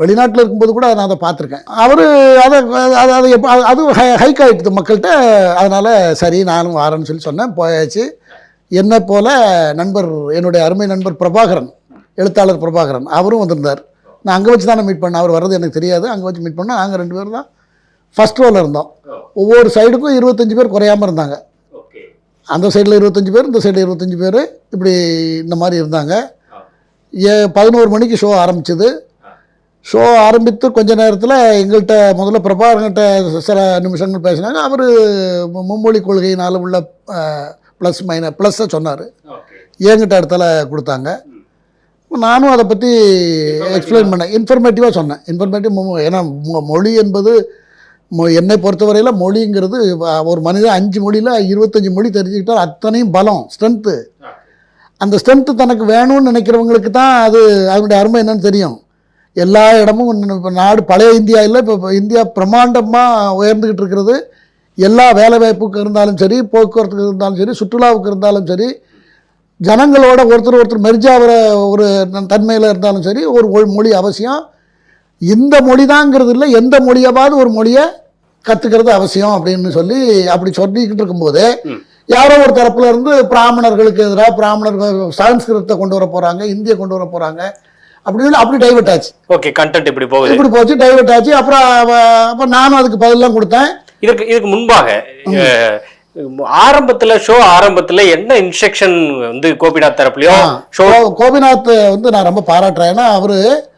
வெளிநாட்டில் இருக்கும்போது கூட நான் அதை பார்த்துருக்கேன். அவர் அதை அது அது எப்போ அது- அது ஹைக் ஆகிட்டுது மக்கள்கிட்ட அதனால் சரி நானும் வரேன்னு சொல்லி சொன்னேன். போயாச்சு. என்னை போல நண்பர் என்னுடைய அருமை நண்பர் பிரபாகரன் எழுத்தாளர் பிரபாகரன் அவரும் வந்திருந்தார். நான் அங்கே வச்சு தானே மீட் பண்ணேன். அவர் வர்றது எனக்கு தெரியாது. அங்கே வச்சு மீட் பண்ணோம். நாங்கள் ரெண்டு பேரும் தான் ஃபஸ்ட் ரோவில் இருந்தோம். ஒவ்வொரு சைடுக்கும் இருபத்தஞ்சி பேர் குறையாமல் இருந்தாங்க. அந்த சைடில் இருபத்தஞ்சி பேர் இந்த சைடில் இருபத்தஞ்சி பேர் இப்படி இந்த மாதிரி இருந்தாங்க. ஏ பதினோரு மணிக்கு ஷோ ஆரம்பிச்சது. ஷோ ஆரம்பித்து கொஞ்ச நேரத்தில் எங்கள்கிட்ட முதல்ல பிரபாகரன்கிட்ட சில நிமிஷங்கள் பேசினாங்க. அவர் மும்மொழி கொள்கையினால் உள்ள ப்ளஸ் மைன ப்ளஸ்ஸை சொன்னார். என்கிட்ட இடத்துல கொடுத்தாங்க. நானும் அதை பற்றி எக்ஸ்பிளைன் பண்ணேன் இன்ஃபர்மேட்டிவாக சொன்னேன். இன்ஃபர்மேட்டிவ் ஏன்னா மொழி என்பது மொ- என்னை பொறுத்தவரையில் மொழிங்கிறது ஒரு மனிதன் அஞ்சு மொழியில் இருபத்தஞ்சி மொழி தெரிஞ்சுக்கிட்டால் அத்தனையும் பலம் ஸ்ட்ரென்த்து அந்த ஸ்ட்ரென்த்து தனக்கு வேணும்னு நினைக்கிறவங்களுக்கு தான் அது அதனுடைய அருமை என்னன்னு தெரியும். எல்லா இடமும் இப்போ நாடு பழைய இந்தியா இல்லை இப்போ இந்தியா பிரம்மாண்டமாக உயர்ந்துக்கிட்டு இருக்கிறது. எல்லா வேலைவாய்ப்புக்கு இருந்தாலும் சரி போக்குவரத்துக்கு இருந்தாலும் சரி சுற்றுலாவுக்கு இருந்தாலும் சரி ஜனங்களோட ஒருத்தர் ஒருத்தர் மெர்ஜாகிற ஒரு தன்மையில் இருந்தாலும் சரி ஒரு மொழி அவசியம். இந்த மொழி தாங்கிறது இல்லை எந்த மொழியாவது ஒரு மொழியை கற்றுக்கிறது அவசியம் அப்படின்னு சொல்லி அப்படி சொல்லிக்கிட்டு இருக்கும்போது யாரோ ஒரு தரப்புல இருந்து பிராமணர்களுக்கு எதிராக பிராமணர்கள் சமஸ்கிருதத்தை கொண்டு வர போகிறாங்க இந்தியை கொண்டு வர போகிறாங்க அப்படின்னு அப்படி டைவர்ட் ஆச்சு. ஓகே கண்டென்ட் இப்படி போகுது. இப்படி போச்சு டைவர்ட் ஆச்சு. அப்புறம் அவ- அப்போ நானும் அதுக்கு பதிலெலாம் கொடுத்தேன். இதற்கு இதுக்கு முன்பாக ஆரம்பத்துல ஷோ ஆரம்பத்துல என்ன இன்ஸ்ட்ரக்ஷன் வந்து கோபிநாத் தரப்புலயோ ஷோ கோ- கோபிநாத் வந்து நான் ரொம்ப பாராட்டுறேன். ஏன்னா அவரு.